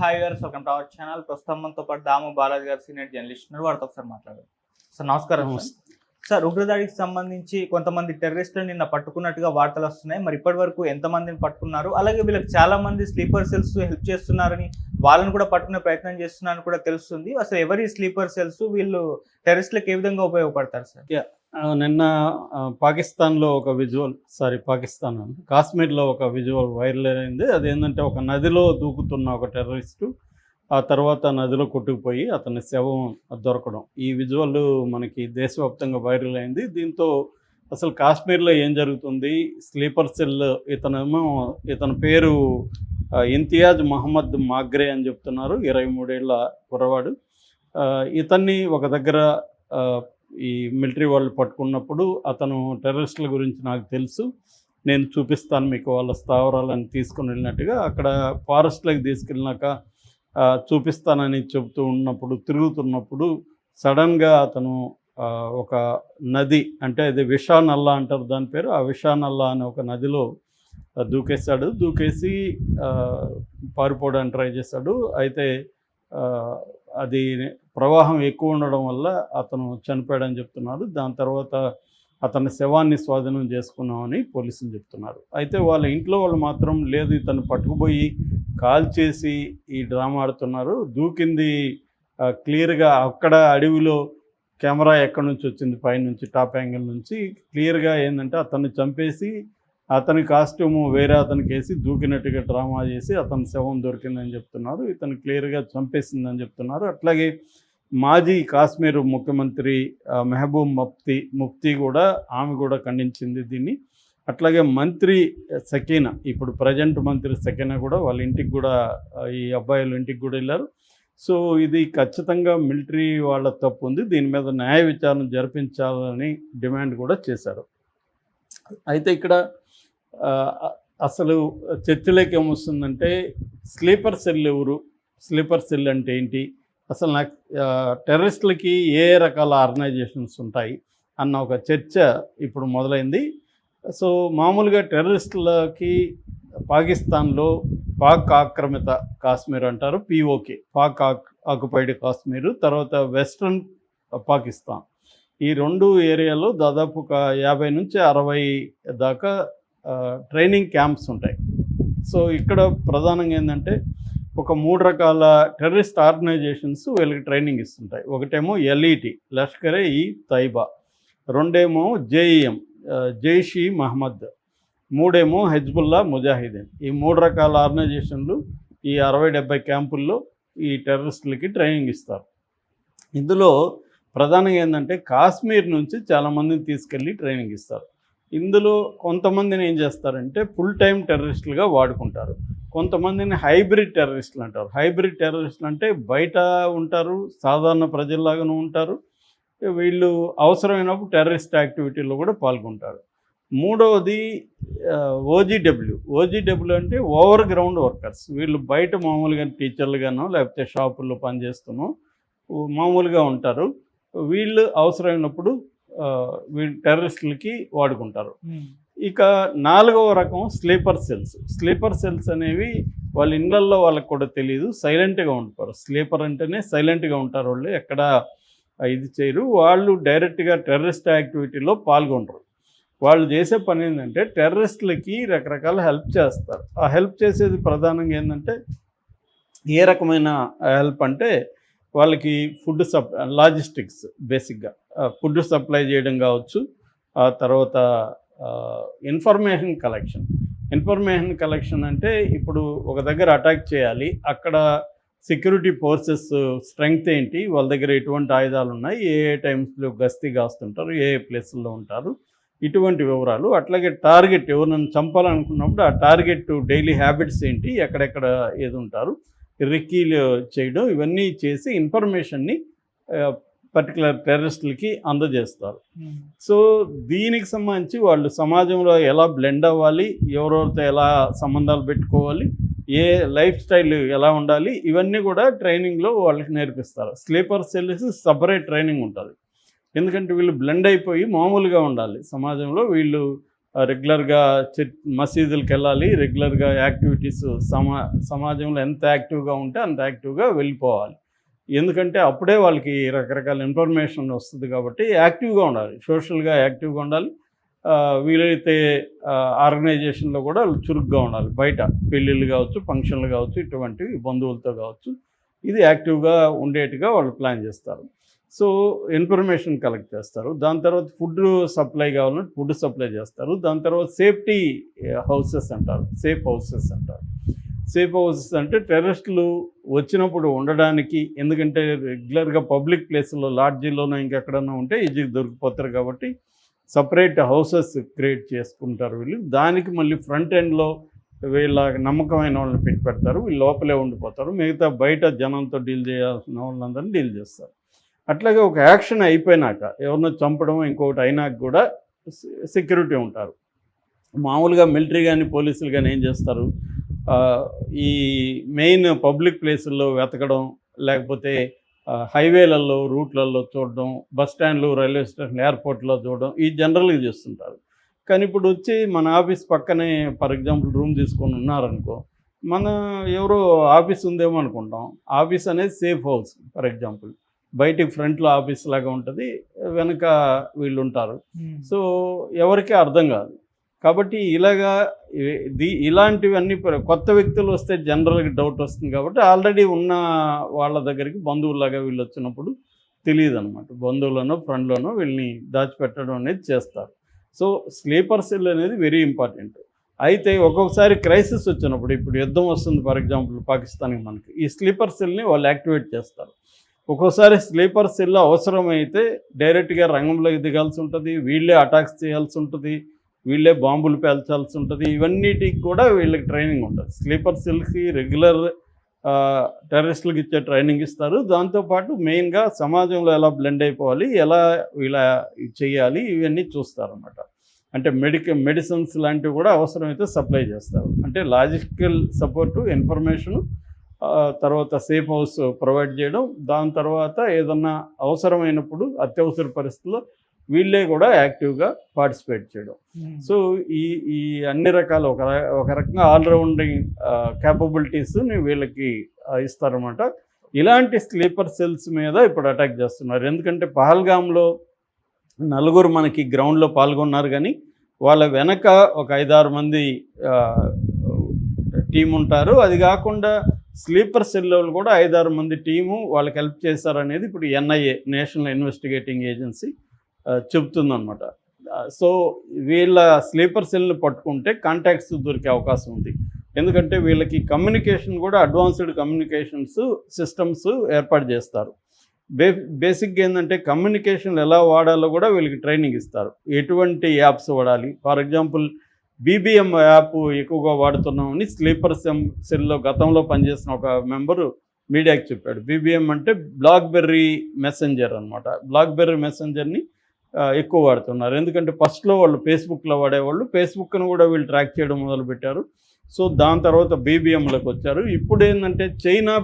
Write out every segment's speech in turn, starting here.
Hi గారు welcome to our channel ప్రస్తుతం మనతో పాటు దాము బాలాజీ గారు సీనియర్ జర్నలిస్ట్ ఉన్నారు. వారితో ఒకసారి మాట్లాడారు సార్ నమస్కారం సార్. ఉగ్రదాడికి సంబంధించి కొంతమంది టెర్రరిస్టులు నిన్న పట్టుకున్నట్టుగా వార్తలు వస్తున్నాయి. మరి ఇప్పటి వరకు ఎంతమందిని పట్టుకున్నారు? అలాగే వీళ్ళకి చాలా మంది స్లీపర్ సెల్స్ హెల్ప్ చేస్తున్నారని వాళ్ళని కూడా పట్టుకునే ప్రయత్నం చేస్తున్నారని కూడా తెలుస్తుంది. అసలు ఎవరి స్లీపర్ సెల్స్ వీళ్ళు టెర్రరిస్టులకు ఏ విధంగా ఉపయోగపడతారు సార్? నిన్న పాకిస్తాన్లో ఒక విజువల్ సారీ పాకిస్తాన్ కాశ్మీర్లో ఒక విజువల్ వైరల్ అయింది. అదేంటంటే ఒక నదిలో దూకుతున్న ఒక టెర్రరిస్టు ఆ తర్వాత నదిలో కొట్టుకుపోయి అతని శవం దొరకడం. ఈ విజువల్ మనకి దేశవ్యాప్తంగా వైరల్ అయింది. దీంతో అసలు కాశ్మీర్లో ఏం జరుగుతుంది? స్లీపర్ సెల్ ఇతనేమో ఇతని పేరు ఇంతియాజ్ మహమ్మద్ మాగ్రే అని చెప్తున్నారు. ఇరవై మూడేళ్ళ కుర్రవాడు. ఇతన్ని ఒక దగ్గర ఈ మిలిటరీ వాళ్ళు పట్టుకున్నప్పుడు అతను టెర్రరిస్టుల గురించి నాకు తెలుసు. నేను చూపిస్తాను మీకు వాళ్ళ స్థావరాలను తీసుకుని వెళ్ళినట్టుగా అక్కడ ఫారెస్ట్లోకి తీసుకెళ్ళినాక చూపిస్తానని చెబుతూ ఉన్నప్పుడు తిరుగుతున్నప్పుడు సడన్గా అతను ఒక నది అంటే అది విషానల్లా అంటారు దాని పేరు. ఆ విషానల్లా అనే ఒక నదిలో దూకేశాడు. దూకేసి పారిపోవడానికి ట్రై చేశాడు. అయితే అది ప్రవాహం ఎక్కువ ఉండడం వల్ల అతను చనిపోయాడని చెప్తున్నారు. దాని తర్వాత అతని శవాన్ని స్వాధీనం చేసుకున్నామని పోలీసులు చెప్తున్నారు. అయితే వాళ్ళ ఇంట్లో వాళ్ళు మాత్రం లేదు ఇతను పట్టుకుపోయి కాల్ చేసి ఈ డ్రామా ఆడుతున్నారు. దూకింది క్లియర్గా అక్కడ అడవిలో కెమెరా ఎక్కడి నుంచి వచ్చింది పైనుంచి టాప్ యాంగిల్ నుంచి క్లియర్గా ఏంటంటే అతన్ని చంపేసి అతని కాస్ట్యూము వేరే అతనికి వేసి దూకినట్టుగా డ్రామా చేసి అతని శవం దొరికిందని చెప్తున్నారు. ఇతను క్లియర్గా చంపేసిందని చెప్తున్నారు. అట్లాగే మాజీ కాశ్మీర్ ముఖ్యమంత్రి మెహబూబ్ ముఫ్తీ ముఫ్తీ కూడా ఆమె కూడా ఖండించింది దీన్ని. అట్లాగే మంత్రి సకీనా ఇప్పుడు ప్రజెంట్ మంత్రి సకీనా కూడా వాళ్ళ ఇంటికి కూడా ఈ అబ్బాయిల ఇంటికి కూడా వెళ్ళారు. సో ఇది ఖచ్చితంగా మిలిటరీ వాళ్ళ తప్పు ఉంది. దీని మీద న్యాయ విచారణ జరిపించాలని డిమాండ్ కూడా చేశారు. అయితే ఇక్కడ అసలు చర్చలోకి ఏమొస్తుందంటే స్లీపర్ సెల్ ఎవరు? స్లీపర్ సెల్ అంటే ఏంటి? అసలు నాకు టెర్రరిస్టులకి ఏ రకాల ఆర్గనైజేషన్స్ ఉంటాయి అన్న ఒక చర్చ ఇప్పుడు మొదలైంది. సో మామూలుగా టెర్రరిస్టులకి పాకిస్తాన్లో పాక్ ఆక్రమిత కాశ్మీర్ అంటారు పిఓకే పాక్ ఆక్ ఆక్యుపైడ్ కాశ్మీరు తర్వాత వెస్ట్రన్ పాకిస్తాన్. ఈ రెండు ఏరియాలో దాదాపు ఒక యాభై నుంచి అరవై దాకా ట్రైనింగ్ క్యాంప్స్ ఉంటాయి. సో ఇక్కడ ప్రధానంగా ఏంటంటే ఒక మూడు రకాల టెర్రరిస్ట్ ఆర్గనైజేషన్స్ వీళ్ళకి ట్రైనింగ్ ఇస్తుంటాయి. ఒకటేమో ఎల్ఈటి లష్కరే ఈ తైబా. రెండేమో జేఈఎం జైష్ ఈ మహమ్మద్ మూడేమో హెజ్బుల్లా ముజాహిదీన్. ఈ మూడు రకాల ఆర్గనైజేషన్లు ఈ అరవై డెబ్బై క్యాంపుల్లో ఈ టెర్రరిస్టులకి ట్రైనింగ్ ఇస్తారు. ఇందులో ప్రధానంగా ఏంటంటే కాశ్మీర్ నుంచి చాలామందిని తీసుకెళ్ళి ట్రైనింగ్ ఇస్తారు. ఇందులో కొంతమందిని ఏం చేస్తారంటే ఫుల్ టైం టెర్రరిస్టులుగా వాడుకుంటారు. కొంతమందిని హైబ్రిడ్ టెర్రరిస్టులు అంటారు. హైబ్రిడ్ టెర్రరిస్టులు అంటే బయట ఉంటారు సాధారణ ప్రజల్లాగాను ఉంటారు. వీళ్ళు అవసరమైనప్పుడు టెర్రరిస్ట్ యాక్టివిటీలో కూడా పాల్గొంటారు. మూడవది ఓజీడబ్ల్యూ ఓజీడబ్ల్యూ అంటే ఓవర్ గ్రౌండ్ వర్కర్స్ వీళ్ళు బయట మామూలుగా టీచర్లుగానో లేకపోతే షాపుల్లో పనిచేస్తూనో మామూలుగా ఉంటారు. వీళ్ళు అవసరమైనప్పుడు వీళ్ళు టెర్రరిస్టులకి వాడుకుంటారు. ఇక నాలుగవ రకం స్లీపర్ సెల్స్. స్లీపర్ సెల్స్ అనేవి వాళ్ళ ఇళ్ళల్లో వాళ్ళకి కూడా తెలియదు సైలెంట్గా ఉంటారు. స్లీపర్ అంటేనే సైలెంట్గా ఉంటారు వాళ్ళు. ఎక్కడ ఇది చేయరు. వాళ్ళు డైరెక్ట్గా టెర్రరిస్ట్ యాక్టివిటీలో పాల్గొనరు. వాళ్ళు చేసే పని ఏంటంటే టెర్రరిస్టులకి రకరకాల హెల్ప్ చేస్తారు. ఆ హెల్ప్ చేసేది ప్రధానంగా ఏంటంటే ఏ రకమైన హెల్ప్ అంటే వాళ్ళకి ఫుడ్ సప్ లాజిస్టిక్స్ బేసిక్గా. ఫుడ్ సప్లై చేయడం కావచ్చు. ఆ తర్వాత ఇన్ఫర్మేషన్ కలెక్షన్. ఇన్ఫర్మేషన్ కలెక్షన్ అంటే ఇప్పుడు ఒక దగ్గర అటాక్ చేయాలి. అక్కడ సెక్యూరిటీ ఫోర్సెస్ స్ట్రెంగ్త్ ఏంటి? వాళ్ళ దగ్గర ఎటువంటి ఆయుధాలు ఉన్నాయి? ఏ ఏ టైమ్స్లో గస్తీ కాస్తుంటారు? ఏ ఏ ప్లేసుల్లో ఉంటారు? ఇటువంటి వివరాలు. అట్లాగే టార్గెట్ ఎవరినైనా చంపాలనుకున్నప్పుడు ఆ టార్గెట్ డైలీ హ్యాబిట్స్ ఏంటి? ఎక్కడెక్కడ ఏది ఉంటారు? రిక్కీలు చేయడం ఇవన్నీ చేసి ఇన్ఫర్మేషన్ని పర్టికులర్ టెర్రరిస్టులకి అందజేస్తారు. సో దీనికి సంబంధించి వాళ్ళు సమాజంలో ఎలా బ్లెండ్ అవ్వాలి ఎవరెవరితో ఎలా సంబంధాలు పెట్టుకోవాలి ఏ లైఫ్ స్టైల్ ఎలా ఉండాలి ఇవన్నీ కూడా ట్రైనింగ్లో వాళ్ళకి నేర్పిస్తారు. స్లీపర్ సెల్స్ సపరేట్ ట్రైనింగ్ ఉంటుంది. ఎందుకంటే వీళ్ళు బ్లెండ్ అయిపోయి మామూలుగా ఉండాలి. సమాజంలో వీళ్ళు రెగ్యులర్గా చర్చ్ మసీదులకు వెళ్ళాలి రెగ్యులర్గా యాక్టివిటీస్ సమా సమాజంలో ఎంత యాక్టివ్గా ఉంటే అంత యాక్టివ్గా వెళ్ళిపోవాలి. ఎందుకంటే అప్పుడే వాళ్ళకి రకరకాల ఇన్ఫర్మేషన్ వస్తుంది కాబట్టి యాక్టివ్గా ఉండాలి. సోషల్గా యాక్టివ్గా ఉండాలి. వీలైతే ఆర్గనైజేషన్లో కూడా చురుగ్గా ఉండాలి. బయట పెళ్ళిళ్ళు కావచ్చు ఫంక్షన్లు కావచ్చు ఇటువంటివి బంధువులతో కావచ్చు ఇది యాక్టివ్గా ఉండేట్టుగా వాళ్ళు ప్లాన్ చేస్తారు. సో ఇన్ఫర్మేషన్ కలెక్ట్ చేస్తారు. దాని తర్వాత ఫుడ్ సప్లై కావాలంటే ఫుడ్ సప్లై చేస్తారు. దాని తర్వాత సేఫ్టీ హౌసెస్ eh, అంటారు. సేఫ్ హౌసెస్ అంటారు. సేఫ్ హౌసెస్ అంటే టెర్రరిస్టులు వచ్చినప్పుడు ఉండడానికి ఎందుకంటే రెగ్యులర్గా పబ్లిక్ ప్లేస్లో లాడ్జీలోనో ఇంకెక్కడన్నా ఉంటే ఈజీగా దొరికిపోతారు కాబట్టి సపరేట్ హౌసెస్ క్రియేట్ చేసుకుంటారు వీళ్ళు. దానికి మళ్ళీ ఫ్రంట్ ఎండ్లో వీళ్ళ నమ్మకమైన వాళ్ళని పెట్టి పెడతారు. వీళ్ళు లోపలే ఉండిపోతారు. మిగతా బయట జనంతో డీల్ చేయాల్సిన వాళ్ళందరినీ డీల్ చేస్తారు. అట్లాగే ఒక యాక్షన్ అయిపోయినాక ఎవరినో చంపడం ఇంకొకటి అయినాక కూడా సెక్యూరిటీ ఉంటారు. మామూలుగా మిలిటరీ కానీ పోలీసులు కానీ ఏం చేస్తారు? ఈ మెయిన్ పబ్లిక్ ప్లేసుల్లో వెతకడం లేకపోతే హైవేలలో రూట్లలో చూడడం బస్ స్టాండ్లు రైల్వే స్టేషన్ ఎయిర్పోర్ట్లో చూడడం ఈ జనరల్గా చేస్తుంటారు. కానీ ఇప్పుడు వచ్చి మన ఆఫీస్ పక్కనే ఫర్ ఎగ్జాంపుల్ రూమ్ తీసుకొని ఉన్నారనుకో మన ఎవరో ఆఫీస్ ఉందేమో అనుకుంటాం. ఆఫీస్ అనేది సేఫ్ హౌస్ ఫర్ ఎగ్జాంపుల్. బయటికి ఫ్రంట్లో ఆఫీస్ లాగా ఉంటుంది వెనక వీళ్ళు ఉంటారు. సో ఎవరికి అర్థం కాదు. కాబట్టి ఇలాగా ఇది ఇలాంటివన్నీ కొత్త వ్యక్తులు వస్తే జనరల్గా డౌట్ వస్తుంది కాబట్టి ఆల్రెడీ ఉన్న వాళ్ళ దగ్గరికి బంధువులాగా వీళ్ళు వచ్చినప్పుడు తెలియదు అనమాట బంధువులనో ఫ్రెండ్లోనో వీళ్ళని దాచిపెట్టడం అనేది చేస్తారు. సో స్లీపర్ సెల్ అనేది వెరీ ఇంపార్టెంట్. అయితే ఒక్కొక్కసారి క్రైసిస్ వచ్చినప్పుడు ఇప్పుడు యుద్ధం వస్తుంది ఫర్ ఎగ్జాంపుల్ పాకిస్తాన్కి మనకి ఈ స్లీపర్ సెల్ని వాళ్ళు యాక్టివేట్ చేస్తారు. ఒక్కోసారి స్లీపర్ సెల్ అవసరమైతే డైరెక్ట్గా రంగంలోకి దిగాల్సి ఉంటుంది వీళ్ళే అటాక్స్ చేయాల్సి ఉంటుంది వీళ్ళే బాంబులు పేల్చాల్సి ఉంటుంది. ఇవన్నిటికి కూడా వీళ్ళకి ట్రైనింగ్ ఉంటుంది. స్లీపర్ సెల్స్కి రెగ్యులర్ టెర్రరిస్టులకు ఇచ్చే ట్రైనింగ్ ఇస్తారు. దాంతోపాటు మెయిన్గా సమాజంలో ఎలా బ్లెండ్ అయిపోవాలి ఎలా ఇలా చేయాలి ఇవన్నీ చూస్తారన్నమాట. అంటే మెడిక మెడిసిన్స్ లాంటివి కూడా అవసరమైతే సప్లై చేస్తారు. అంటే లాజిస్టికల్ సపోర్టు ఇన్ఫర్మేషను తర్వాత సేఫ్ హౌస్ ప్రొవైడ్ చేయడం దాని తర్వాత ఏదన్నా అవసరమైనప్పుడు అత్యవసర పరిస్థితుల్లో వీళ్ళే కూడా యాక్టివ్గా పార్టిసిపేట్ చేయడం. సో ఈ ఈ అన్ని రకాల ఒక ఒక రకంగా ఆల్రౌండింగ్ క్యాపబిలిటీస్ని వీళ్ళకి ఇస్తారన్నమాట. ఇలాంటి స్లీపర్ సెల్స్ మీద ఇప్పుడు అటాక్ చేస్తున్నారు. ఎందుకంటే పహల్గామ్లో నలుగురు మనకి గ్రౌండ్లో పాల్గొన్నారు కానీ వాళ్ళ వెనక ఒక ఐదారు మంది టీం ఉంటారు. అది కాకుండా స్లీపర్ సెల్ వాళ్ళు కూడా ఐదారు మంది టీము వాళ్ళకి హెల్ప్ చేశారనేది ఇప్పుడు ఎన్ఐఏ నేషనల్ ఇన్వెస్టిగేటింగ్ ఏజెన్సీ. చెబుతుందనమాట సో వీళ్ళ స్లీపర్ సెల్ని పట్టుకుంటే కాంటాక్ట్స్ దొరికే అవకాశం ఉంది. ఎందుకంటే వీళ్ళకి కమ్యూనికేషన్ కూడా అడ్వాన్స్డ్ కమ్యూనికేషన్స్ సిస్టమ్స్ ఏర్పాటు చేస్తారు. బే బేసిక్గా ఏంటంటే కమ్యూనికేషన్ ఎలా వాడాలో కూడా వీళ్ళకి ట్రైనింగ్ ఇస్తారు. ఎటువంటి యాప్స్ వాడాలి? ఫర్ ఎగ్జాంపుల్ బీబీఎం యాప్ ఎక్కువగా వాడుతున్నామని స్లీపర్ సెమ్ సెల్లో గతంలో పనిచేసిన ఒక మెంబరు మీడియాకి చెప్పాడు. బీబీఎం అంటే బ్లాక్బెర్రీ మెసెంజర్ అనమాట బ్లాక్బెర్రీ మెసెంజర్ని ఎక్కువ వాడుతున్నారు. ఎందుకంటే ఫస్ట్లో వాళ్ళు ఫేస్బుక్లో వాడేవాళ్ళు. ఫేస్బుక్ను కూడా వీళ్ళు ట్రాక్ చేయడం మొదలుపెట్టారు. సో దాని తర్వాత బీబీఎంలకు వచ్చారు. ఇప్పుడు ఏంటంటే China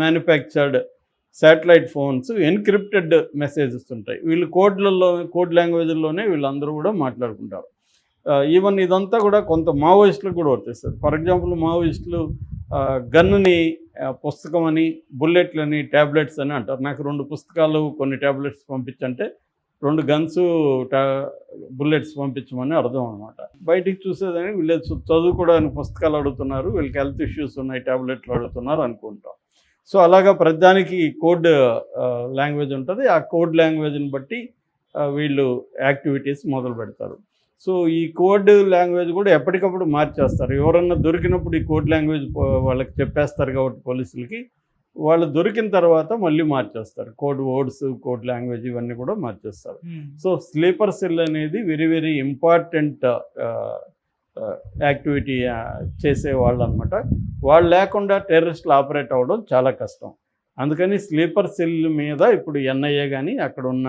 manufactured satellite phones encrypted messages ఉంటాయి. వీళ్ళు కోడ్లలో కోడ్ లాంగ్వేజ్లోనే వీళ్ళందరూ కూడా మాట్లాడుకుంటారు. ఈవెన్ ఇదంతా కూడా కొంత మావోయిస్టులకు కూడా వర్తిస్తుంది ఫర్ ఎగ్జాంపుల్ మావోయిస్టులు గన్నుని పుస్తకం అని బుల్లెట్లని ట్యాబ్లెట్స్ అని అంటారు. నాకు రెండు పుస్తకాలు కొన్ని ట్యాబ్లెట్స్ పంపించంటే రెండు గన్స్ టా బుల్లెట్స్ పంపించమని అర్థం అనమాట బయటికి చూసేదని వీళ్ళు చదువుకోవడానికి పుస్తకాలు అడుగుతున్నారు వీళ్ళకి హెల్త్ ఇష్యూస్ ఉన్నాయి ట్యాబ్లెట్లు అడుగుతున్నారు అనుకుంటాం. సో అలాగా ప్రతిదానికి కోడ్ లాంగ్వేజ్ ఉంటుంది. ఆ కోడ్ లాంగ్వేజ్ని బట్టి వీళ్ళు యాక్టివిటీస్ మొదలు పెడతారు. సో ఈ కోడ్ లాంగ్వేజ్ కూడా ఎప్పటికప్పుడు మార్చేస్తారు. ఎవరన్నా దొరికినప్పుడు ఈ కోడ్ లాంగ్వేజ్ వాళ్ళకి చెప్పేస్తారు కాబట్టి పోలీసులకి. వాళ్ళు దొరికిన తర్వాత మళ్ళీ మార్చేస్తారు. కోడ్ వర్డ్స్ కోడ్ లాంగ్వేజ్ ఇవన్నీ కూడా మార్చేస్తారు. సో స్లీపర్ సెల్ అనేది వెరీ వెరీ ఇంపార్టెంట్ యాక్టివిటీ చేసే వాళ్ళు అనమాట వాళ్ళు లేకుండా టెర్రరిస్టులు ఆపరేట్ అవ్వడం చాలా కష్టం. అందుకని స్లీపర్ సెల్ మీద ఇప్పుడు ఎన్ఐఏ కానీ అక్కడ ఉన్న